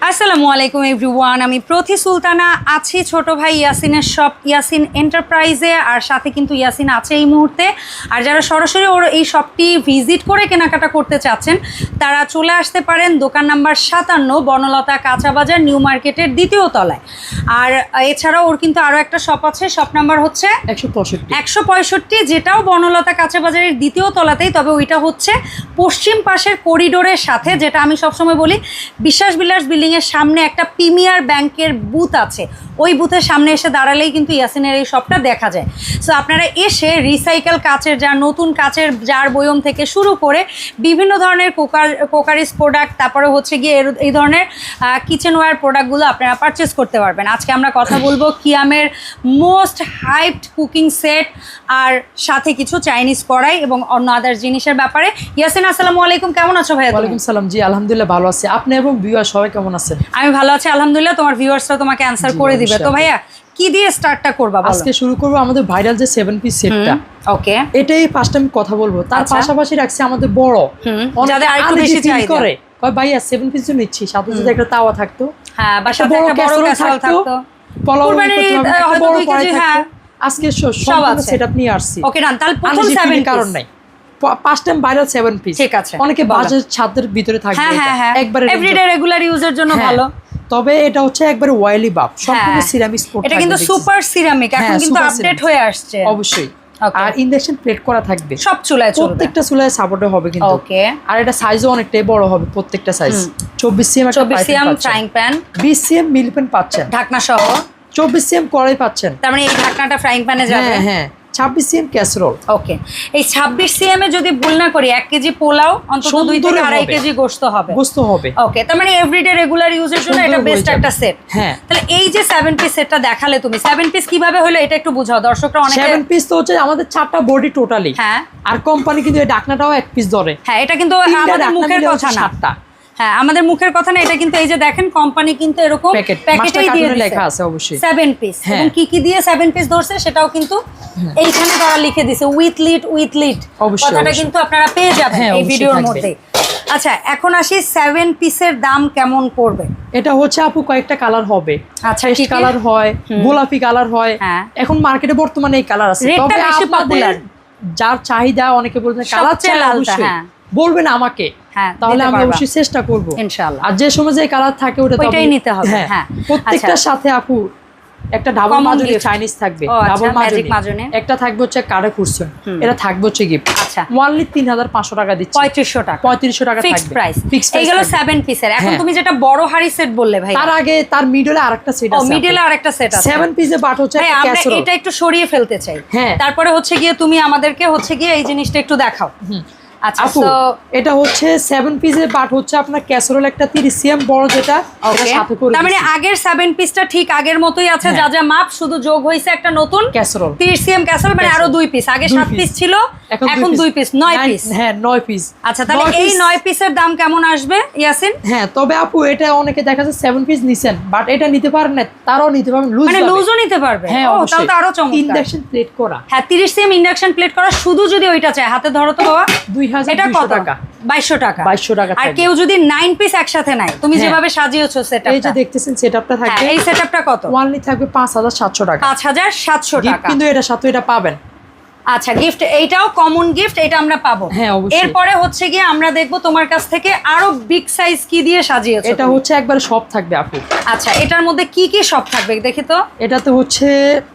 আসসালামু আলাইকুম এভরিওয়ান আমি প্রতি সুলতানা আছি ছোট ভাই ইয়াসিনের শপ ইয়াসিন এন্টারপ্রাইজে আর সাথে কিন্তু ইয়াসিন আছে এই মুহূর্তে। আর যারা সরাসরি ওর এই শপটি ভিজিট করে কেনাকাটা করতে চাচ্ছেন তারা চলে আসতে পারেন দোকান নাম্বার সাতান্ন বনলতা কাঁচা বাজার নিউ মার্কেটের দ্বিতীয় তলায়। আর এছাড়াও ওর কিন্তু আরও একটা শপ আছে শপ নাম্বার হচ্ছে একশো পঁয়ষট্টি। একশো পঁয়ষট্টি যেটাও বনলতা কাঁচা বাজারের দ্বিতীয় তলাতেই তবে ওইটা হচ্ছে পশ্চিম পাশের করিডোরের সাথে যেটা আমি সবসময় বলি বিশ্বাস বিলাস বিল্ডিংয়ের সামনে একটা প্রিমিয়ার ব্যাংকের বুথ আছে। ওই বুথের সামনে এসে দাঁড়ালেই কিন্তু ইয়াসিনের এই শপটা দেখা যায়। সো আপনারা এসে রিসাইকেল কাচের যার নতুন কাচের যার বয়ম থেকে শুরু করে বিভিন্ন ধরনের কোকার, কোকারিস প্রোডাক্ট তারপরে হচ্ছে গিয়ে এর- এই ধরনের কিচেন ওয়্যার প্রোডাক্টগুলো আপনারা পারচেস করতে পারবেন। আজকে আমরা কথা বলব কিয়ামের মোস্ট হাইপড কুকিং সেট আর সাথে কিছু চাইনিজ কড়াই এবং অন্য আদার জিনিসের ব্যাপারে। ইয়াসিন, আসসালামু আলাইকুম। কেমন আছো ভাইয়া? ওয়ালাইকুম সালাম। জি, আলহামদুলিল্লাহ ভালো আছি। আপনি এবং বিয়ার সবাই কেমন আছেন আমি ভালো আছি আলহামদুলিল্লাহ তোমার ভিউয়ার্সরা তোমাকে অ্যান্সার করে দিবে। তো ভাইয়া কি দিয়ে স্টার্টটা করবা বলো? আজকে শুরু করব আমাদের ভাইরাল যে সেভেন পিস সেটটা ওকে এটাই ফার্স্ট আমি কথা বলব। তার আচ্ছা। পাশাপাশি রাখছি আমাদের বড়। যাদের আরেকটু বেশি চাহিদা। করে। কয় ভাইয়া সেভেন পিস নিচ্ছি। সাথে যদি একটা তাওয়া থাকতো। হ্যাঁ বা সাথে একটা বড় ক্যাসারোল থাকতো। পোলাও করতে হবে, হয়তো বড় দুই কেজি, থাকতো। হ্যাঁ। আজকে সব সেটআপ নিয়ে আসছি। ওকে ডান তাহলে প্রথম Uneasy সেভেন কারণ নাই। পাঁচ টাইম ভাইরাল সেভেন পিস ঠিক আছে, অনেকে বাজার ছাদের ভিতরে একবারে এভরিডে রেগুলার ইউজের জন্য হ্যাঁ। ভালো। তবে এটা হচ্ছে একবারে ওয়াইলি বাপ সম্পূর্ণ হ্যাঁ। সিরামিক স্পোর্ট এটা কিন্তু সুপার সিরামিক এখন হ্যাঁ, কিন্তু আপডেট হয়ে আসছে। অবশ্যই। আর ইন্ডাকশন প্লেট করা থাকবে। সব চুলায় চলবে। প্রত্যেকটা চুলায় সাপোর্টে হবে কিন্তু। ওকে আর এটা সাইজও অনেকটাই বড় হবে প্রত্যেকটা সাইজ চব্বিশ সিএম চব্বিশ সিএম ফ্রাইং প্যান বিশ সিএম মিল পেন পাচ্ছেন। ঢাকনা সহ। চব্বিশ সিএম কড়াই পাচ্ছেন। তার মানে এই ঢাকনাটা ফ্রাইং প্যানে যাবে। হ্যাঁ হ্যাঁ। ছাব্বিশ সিএম ক্যাসরোল ওকে এই ছাব্বিশ সিএম এ যদি ভুল না করি এক কেজি পোলাও অন্তত দুই থেকে আড়াই কেজি গোস্ত হবে। গোস্ত হবে। ওকে তার মানে এভরিডে রেগুলার ইউজের জন্য এটা বেস্ট একটা সেট হ্যাঁ। তাহলে এই যে সেভেন পিস সেটটা দেখালে তুমি সেভেন পিস কীভাবে হলো এটা একটু বুঝাও। দর্শকরা অনেকে সেভেন পিস তো হচ্ছে আমাদের চারটা বডি টোটালি হ্যাঁ। আর কোম্পানি কিন্তু এই ডাকনাটাও এক পিস ধরে। হ্যাঁ এটা কিন্তু আমাদের মুখের কথা না। হ্যাঁ আমাদের মুখের কথা না এটা কিন্তু এই যে দেখেন কোম্পানি কিন্তু এরকম প্যাকেট প্যাকেটেই দিয়ে লেখা আছে অবশ্যই। সেভেন পিস হ্যাঁ। এবং কি কি দিয়ে সেভেন পিস ধরছে সেটাও কিন্তু এইখানে তারা লিখে দিছে উইথ লিড উইথ লিড অবশ্যই, কথাটা কিন্তু আপনারা পেয়ে যাবেন হ্যাঁ, এই ভিডিওর মধ্যে আচ্ছা এখন আসি সেভেন পিসের দাম কেমন পড়বে? এটা হচ্ছে আপু কয়েকটা কালার হবে। আচ্ছা? কালার হয় গোলাপি কালার হয়। হ্যাঁ। এখন মার্কেটে বর্তমানে এই কালার আছে। তবে বেশি আপনাদের যার চাহিদা অনেকে বলছেন কালার চাই অবশ্যই। হ্যাঁ। বলবেন আমাকে। হ্যাঁ, তাহলে আমি অবশ্যই চেষ্টা করব। ইনশাআল্লাহ। আর যে সময় যে কালার থাকে ওটা ওইটাই নিতে হবে, হ্যাঁ। প্রত্যেকটার আচ্ছা। সাথে আপু একটা ডাবল Common মাজনি চাইনিজ থাকবে আচ্ছা, ডাবল মাজনি। মাজনি। একটা থাকবে হচ্ছে কারে কুরসন এটা থাকবে হচ্ছে গিফট আচ্ছা। ওয়ানলি টাকা দিচ্ছি। টাকা। পঁয়ত্রিশশো টাকা ফিক্সড প্রাইস এইগুলো পিসের এখন হ্যাঁ। তুমি যেটা বড় হাড়ি সেট বললে ভাই তার আগে তার মিডলে আরেকটা সেট ও মিডলে আরেকটা সেট আছে। পিসে বাট হচ্ছে একটা এটা একটু সরিয়ে ফেলতে চাই। হ্যাঁ। তারপরে হচ্ছে গিয়ে তুমি আমাদেরকে হচ্ছে গিয়ে এই জিনিসটা একটু দেখাও। আচ্ছা এটা হচ্ছে সেভেন পিসের বাট হচ্ছে আপনার ক্যাসরোল একটা তিরিশ সিএম বড় যেটা সাথে করে তার মানে আগের সেভেন পিসটা ঠিক আগের মতোই আছে হ্যাঁ। যা যা মাপ শুধু যোগ হয়েছে একটা নতুন ক্যাসরোল 30 সিএম ক্যাসেল মানে আরও দুই পিস আগে দুই পিস ছিল এখন দুই পিস নয় পিস হ্যাঁ নয় পিস আচ্ছা তাহলে এই নয় পিসের দাম কেমন আসবে ইয়াসিন? হ্যাঁ তবে আপু এটা অনেকে দেখা যাচ্ছে সেভেন পিস নিছেন বাট এটা নিতে পারেন না তারাও নিতে পারবেন লুজ মানে লুজও নিতে পারবে? হ্যাঁ ও তাহলে তো আরও চমৎকার। ইন্ডাকশন প্লেট করা। হ্যাঁ 30 সিএম ইন্ডাকশন প্লেট করা শুধু যদি ওইটা চায় হাতে ধরো তো বাবা। দুই হাজার এটা কত? টাকা। বাইশশো টাকা। 2200 টাকা আর কেউ যদি নাইন পিস একসাথে নেয় তুমি হ্যাঁ। যেভাবে সাজিয়েছো সেটা এই যে দেখতেছেন সেটআপটা থাকবে। এই সেটআপটা কত? ওয়ানলি থাকবে পাঁচ হাজার সাতশো টাকা। পাঁচ হাজার সাতশো Gift টাকা। কিন্তু এটা সাথে এটা পাবেন। আচ্ছা গিফট এইটাও কমন গিফট এটা আমরা পাবো। হ্যাঁ, এরপরে হচ্ছে গিয়ে আমরা দেখব তোমার কাছ থেকে আরও বিগ সাইজ কি দিয়ে সাজিয়েছো এটা হচ্ছে একবার সব থাকবে আপু। আচ্ছা এটার মধ্যে কি কি সব থাকবে দেখি তো? এটাতে হচ্ছে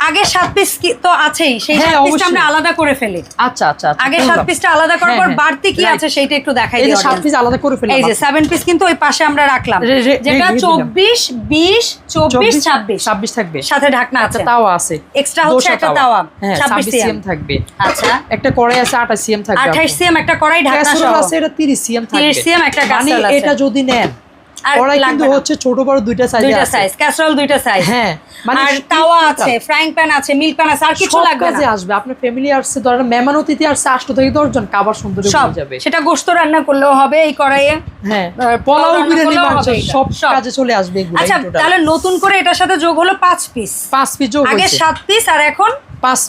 আগে সাত পিস কি তো আছেই সেই হ্যাঁ, সাত পিসটা আমরা আলাদা করে ফেলি। আচ্ছা আচ্ছা আচ্ছা, আগে সাত পিসটা আলাদা করার হ্যাঁ, পর বাড়তি কি আছে সেটা একটু দেখাই এই দিই যে সাত পিস আলাদা করে ফেললাম এই যে সেভেন পিস কিন্তু ওই পাশে আমরা রাখলাম। যেটা রেখে দিলাম। চব্বিশ বিশ চব্বিশ ছাব্বিশ। ছাব্বিশ থাকবে। সাথে ঢাকনা আছে। একটা তাওয়া আছে। এক্সট্রা হচ্ছে একটা তাওয়া, হ্যাঁ 26 ছাব্বিশ সিএম থাকবে। আচ্ছা। একটা কড়াই আছে আঠাশ সিএম থাকবে আঠাইশ সিএম একটা কড়াই ঢাকনা সহ। আছে এটা তিরিশ সিএম থাকবে। 30 cm একটা মানে আছে। এটা যদি নেন আর কড়াই কিন্তু হচ্ছে ছোট বড় দুইটা সাইজে দুইটা সাইজ ক্যাসরোল দুইটা সাইজ হ্যাঁ মানে আর তাওয়া আছে ফ্রাইং প্যান আছে মিল্ক প্যান আছে আর কিছু লাগবে না। আসবে। আপনার ফ্যামিলি আসছে ধরেন মেহমান অতিথি আসছে আষ্ট থেকে দশজন খাবার সুন্দর হয়ে যাবে। সেটা গোস্ত রান্না করলেও হবে এই কড়াইয়ে। হ্যাঁ পোলাও পোলাও বিরিয়ানি মাংস সব। কাজে চলে আসবে এগুলো আচ্ছা তাহলে নতুন করে এটার সাথে যোগ হলো পাঁচ পিস পাঁচ পিস যোগ আগে সাত পিস আর এখন পাঁচ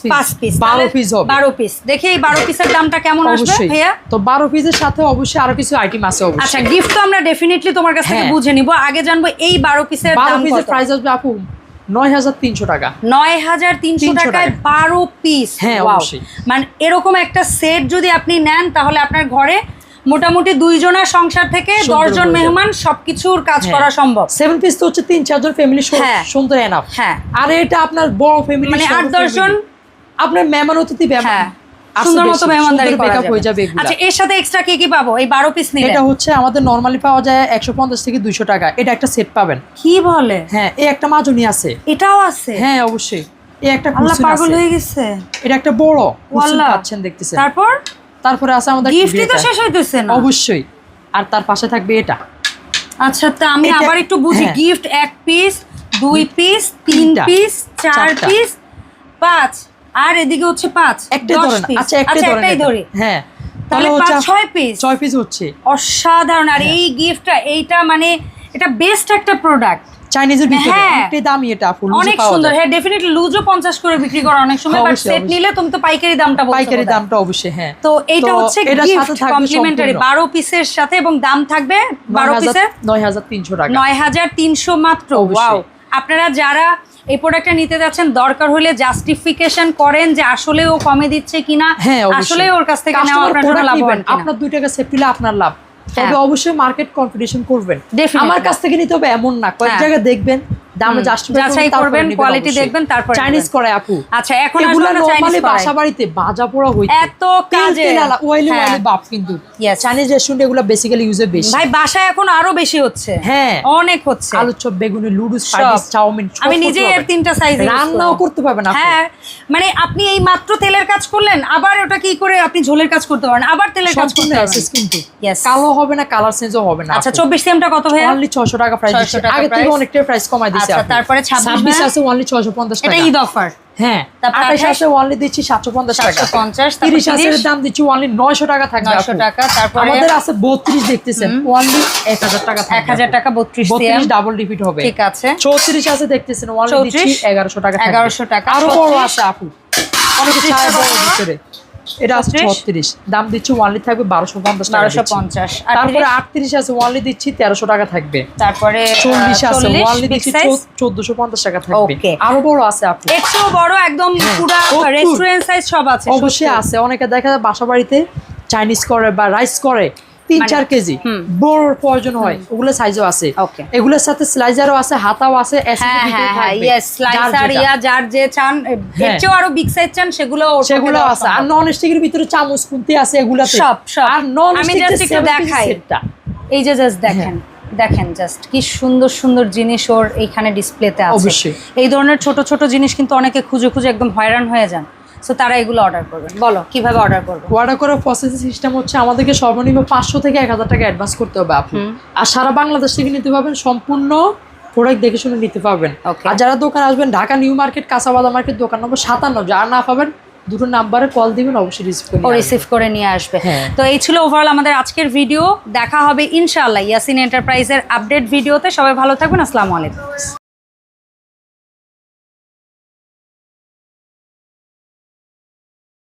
পিস বারো পিস হবে। বারো পিস দেখি এই বারো পিসের দামটা কেমন আসবে ভাইয়া? তো বারো পিসের সাথে অবশ্যই আরও কিছু আইটেম আছে আচ্ছা গিফট তো আমরা ডেফিনেটলি তোমার কাছ থেকে হ্যাঁ। বুঝে নিব। আগে জানব এই বারো পিসের বারো পিসের প্রাইস আসবে আপু নয় হাজার তিনশো টাকা। নয় হাজার তিনশো টাকায় বারো পিস হ্যাঁ, অবশ্যই। মানে এরকম একটা সেট যদি আপনি নেন তাহলে আপনার ঘরে মোটামুটি দুইজনের সংসার থেকে দশজন মেহমান সবকিছুর কাজ হ্যাঁ। করা সম্ভব। সেভেন পিস তো হচ্ছে তিন চারজন ফ্যামিলি। সুন্দর এনাফ হ্যাঁ। আর এটা আপনার বড় ফ্যামিলি মানে আট দশজন আপনার মেহমান অতিথি হ্যাঁ। সুন্দর মতো মেহমানদারি করা বেকআপ যাবে। হয়ে যাবে আচ্ছা এর সাথে এক্সট্রা কি কি পাবো? এই বারো পিস নিলে। এটা হচ্ছে আমাদের নরমালি পাওয়া যায় একশো পঞ্চাশ থেকে দুইশো টাকা। এটা একটা সেট পাবেন। কি বলে? হ্যাঁ এই একটা মাজনি আছে। এটাও আছে? হ্যাঁ অবশ্যই। এই একটা আল্লাহ পাগল হয়ে গেছে। এটা একটা বড় কুসুম পাচ্ছেন দেখতেছেন। তারপর? তারপরে আছে আমাদের গিফটই তো শেষ হইতেছে না। অবশ্যই। আর তার পাশে থাকবে এটা। আচ্ছা তা আমি আবার একটু বুঝি। হ্যাঁ। গিফট এক পিস দুই পিস তিন পিস চার পিস পাঁচ। আর এদিকে হচ্ছে পাঁচ একটাই দশ ধরেন। আচ্ছা একটাই ধরেন একটাই হ্যাঁ। তাহলে পাঁচ ছয় পিস ছয় পিস হচ্ছে। অসাধারণ। আর এই গিফটটা এইটা মানে এটা বেস্ট একটা প্রোডাক্ট চাইনিজের ভিতরে। হ্যাঁ। অনেকটাই দামি এটা ফুল অনেক সুন্দর। হ্যাঁ ডেফিনেটলি লুজও পঞ্চাশ করে বিক্রি করা অনেক সময় বাট সেট নিলে তুমি তো পাইকারি দামটা বলছো পাইকারি দামটা অবশ্যই হ্যাঁ। তো এইটা হচ্ছে গিফট কমপ্লিমেন্টারি সম্পূর্ণ। বারো পিসের সাথে এবং দাম থাকবে বারো পিসের নয় হাজার তিনশো টাকা। নয় হাজার তিনশো মাত্র ওয়াও আপনারা যারা এই প্রোডাক্টটা নিতে যাচ্ছেন দরকার হলে জাস্টিফিকেশন করেন যে আসলে ও কমে দিচ্ছে কিনা। হ্যাঁ আসলে ওর কাছ থেকে নেওয়া আপনার কিনা। আপনার দুই টাকা সেফ আপনার লাভ। তবে হ্যাঁ। অবশ্যই মার্কেট কম্পিটিশন করবেন. আমার কাছ থেকে নিতে হবে এমন না কয়েক হ্যাঁ। জায়গায় দেখবেন দামে যাচাই করবেন, quality দেখবেন, তারপরে চাইনিজ করে আপু। আচ্ছা এখন এগুলা নরমালি বাসা বাড়িতে ভাজা পোড়া হইতে। এত কাজে। ওয়াইলি হ্যাঁ। বাপ কিন্তু। চাইনিজ রেস্টুরেন্ট এগুলো বেসিক্যালি ইউজে বেশি। ভাই বাসায় এখন আরও বেশি হচ্ছে। হ্যাঁ। অনেক হচ্ছে। আলু চপ বেগুনি লুডুস সব। চাউমিন আমি এর তিনটা সাইজ রান্নাও করতে পারবেন আপনি হ্যাঁ। মানে আপনি এই মাত্র তেলের কাজ করলেন আবার ওটা কি করে আপনি ঝোলের কাজ করতে পারেন আবার তেলের কাজ করতে পারবেন। কিন্তু। কালো হবে না কালার চেঞ্জও হবে না আচ্ছা চব্বিশ সিএমটা কত ভাইয়া? অনলি 600 টাকা প্রাইস 600 টাকা আগে থেকে। অনেকটাই প্রাইস কমাই দিয়েছে আচ্ছা, তারপরে 26 26 আছে অনলি 650 এটা টাকা। ঈদ অফার। হ্যাঁ তারপর 28 28 আছে অনলি দিচ্ছি 750 টাকা। 750 তারপর 30 আছে দাম দিচ্ছি অনলি 900 টাকা থাকবে 900 টাকা, তারপরে- আমাদের আছে 32 দেখতেছেন অনলি 1000 টাকা এক হাজার টাকা বত্রিশ 32 ডাবল রিপিট হবে। ঠিক আছে। 34 আছে দেখতেছেন অনলি দিচ্ছি 34 1100 টাকা থাকবে। 1100 টাকা, আরও বড় 36 আছে আপু। অনেক বড় ভিতরে। এটা আছে 36 36 দাম দিচ্ছি ওয়ানলি থাকবে 1250 টাকা বারোশো পঞ্চাশ। তারপরে 38 আছে ওয়ানলি দিচ্ছি তেরোশো টাকা থাকবে। তারপরে চল্লিশ আছে ওয়ানলি দিচ্ছি চোদ্দশো পঞ্চাশ টাকা থাকবে। আরও বড় আছে আপনি এর বড় একদম পুরো রেস্টুরেন্ট সাইজ সব আছে অবশ্যই আছে। অনেকে দেখা যায় বাসা বাড়িতে চাইনিজ করে বা রাইস করে। তিন মানে- চার কেজি। বড় প্রয়োজন হয় ওগুলো সাইজও আছে। এগুলোর সাথে স্লাইজারও আছে হাতাও আছে SSD হ্যাঁ হ্যাঁ হ্যাঁ। ইয়া যার যে চান এর। চেয়েও আরও বিগ সাইজ চান সেগুলো সেগুলো আছে। আর নন স্টিকের ভিতরে চামচ খুন্তি আছে এগুলাতে। সব, সব। আর নন আমি একটু দেখাই। এই যে জাস্ট দেখেন দেখেন জাস্ট কি সুন্দর সুন্দর জিনিস ওর এইখানে ডিসপ্লেতে আছে। অবশ্যই। এই ধরনের ছোট ছোট জিনিস কিন্তু অনেকে খুঁজে খুঁজে একদম হয়রান হয়ে যান। সো তারা এগুলো অর্ডার করবেন। বলো কীভাবে অর্ডার করব? অর্ডার করার প্রসেসিং সিস্টেম হচ্ছে আমাদেরকে সর্বনিম্ন পাঁচশো থেকে এক হাজার টাকা অ্যাডভান্স করতে হবে আপনি আর সারা বাংলাদেশ থেকে নিতে পারবেন সম্পূর্ণ প্রোডাক্ট দেখে শুনে নিতে পারবেন। আর যারা দোকান আসবেন ঢাকা নিউ মার্কেট কাঁচাবাদা মার্কেট দোকান নম্বর সাতান্ন যারা না পাবেন দুটো নাম্বারে কল দিবেন অবশ্যই রিসিভ করে রিসিভ করে নিয়ে আসবে। হ্যাঁ। তো এই ছিল ওভারঅল আমাদের আজকের ভিডিও দেখা হবে ইনশাআল্লাহ ইয়াসিন এন্টারপ্রাইজের আপডেট ভিডিওতে সবাই ভালো থাকবেন আসসালামু আলাইকুম।